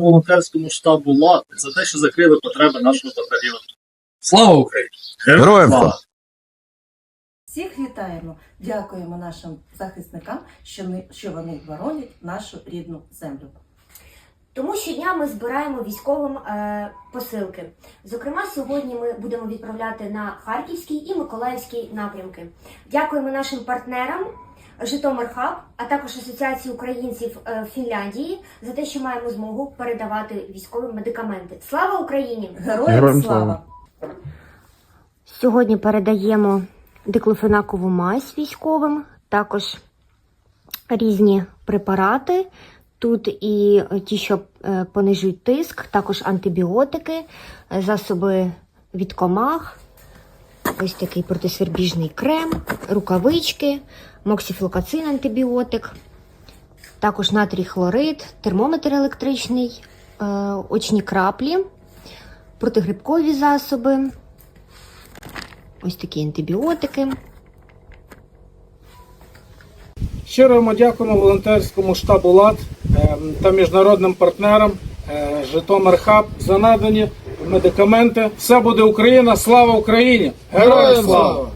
волонтерському штабу ЛАД за те, що закрили потреби нашого батальйону. Слава Україні! Героям слава! Всіх вітаємо, дякуємо нашим захисникам, що, ми, що вони боронять нашу рідну землю. Тому щодня ми збираємо військовим е, посилки. Зокрема, сьогодні ми будемо відправляти на Харківський і Миколаївський напрямки. Дякуємо нашим партнерам Житомир Хаб, а також Асоціації українців е, Фінляндії за те, що маємо змогу передавати військовим медикаменти. Слава Україні! Героям, Героям слава! слава! Сьогодні передаємо диклофенакову мазь військовим, також різні препарати. Тут і ті, що е, понижують тиск, також антибіотики, е, засоби від комах, ось такий протисвербіжний крем, рукавички, моксіфлокацин антибіотик, також натрій хлорид, термометр електричний, е, очні краплі, протигрибкові засоби. Ось такі антибіотики. Щиро йому дякуємо волонтерському штабу ЛАД ем, та міжнародним партнерам е, Житомир Хаб за надані медикаменти. Все буде Україна! Слава Україні! Героям слава!